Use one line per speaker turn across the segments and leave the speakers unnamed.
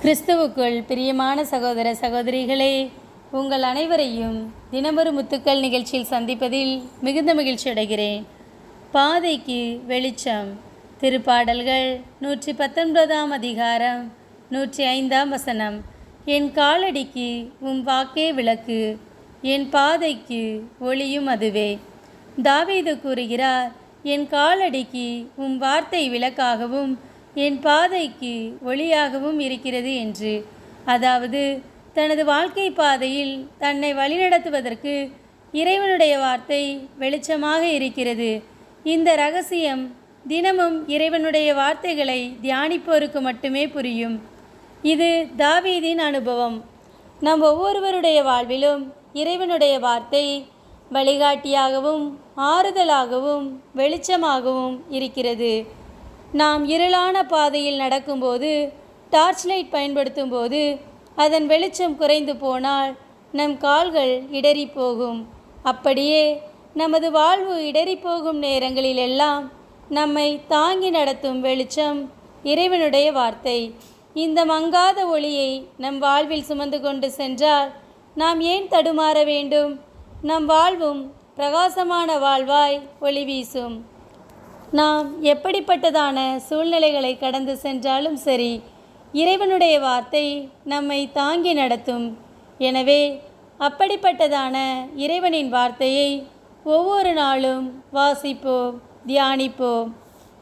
கிறிஸ்துவுக்குள் பிரியமான சகோதர சகோதரிகளே உங்கள் அனைவரையும் தினமொரு முத்துக்கள் நிகழ்ச்சியில் சந்திப்பதில் மிகுந்த மகிழ்ச்சி அடைகிறேன். பாதைக்கு வெளிச்சம் திருப்பாடல்கள் நூற்றி பத்தொன்பதாம் அதிகாரம் நூற்றி ஐந்தாம் வசனம். என் காலடிக்கு உம் வாக்கே விளக்கு என் பாதைக்கு ஒளியும் அதுவே. தாவீது கூறுகிறார் என் காலடிக்கு உம் வார்த்தை விளக்காகவும் என் பாதைக்கு ஒளியாகவும் இருக்கிறது என்று. அதாவது தனது வாழ்க்கை பாதையில் தன்னை வழிநடத்துவதற்கு இறைவனுடைய வார்த்தை வெளிச்சமாக இருக்கிறது. இந்த ரகசியம் தினமும் இறைவனுடைய வார்த்தைகளை தியானிப்போருக்கு மட்டுமே புரியும். இது தாவீதின் அனுபவம். நம் ஒவ்வொருவருடைய வாழ்விலும் இறைவனுடைய வார்த்தை வழிகாட்டியாகவும் ஆறுதலாகவும் வெளிச்சமாகவும் இருக்கிறது. நாம் இருளான பாதையில் நடக்கும்போது டார்ச் லைட் பயன்படுத்தும் போது அதன் வெளிச்சம் குறைந்து போனால் நம் கால்கள் இடறி போகும் அப்படியே நமது வாழ்வு இடறி போகும் நேரங்களில் எல்லாம் நம்மை தாங்கி நடத்தும் வெளிச்சம் இறைவனுடைய வார்த்தை. இந்த மங்காத ஒளியை நம் வாழ்வில் சுமந்து கொண்டு சென்றால் நாம் ஏன் தடுமாற வேண்டும்? நம் வாழ்வும் பிரகாசமான வாழ்வாய் ஒளி வீசும். நாம் எப்படிப்பட்டதான சூழ்நிலைகளை கடந்து சென்றாலும் சரி இறைவனுடைய வார்த்தை நம்மை தாங்கி நடத்தும். எனவே அப்படிப்பட்டதான இறைவனின் வார்த்தையை ஒவ்வொரு நாளும் வாசிப்போம் தியானிப்போம்.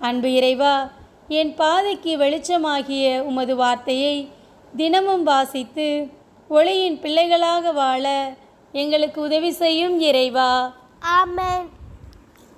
அன்பு இறைவா என் பாதைக்கு வெளிச்சமாகிய உமது வார்த்தையை தினமும் வாசித்து ஒளியின் பிள்ளைகளாக வாழ எங்களுக்கு உதவி செய்யும் இறைவா.
ஆமென்.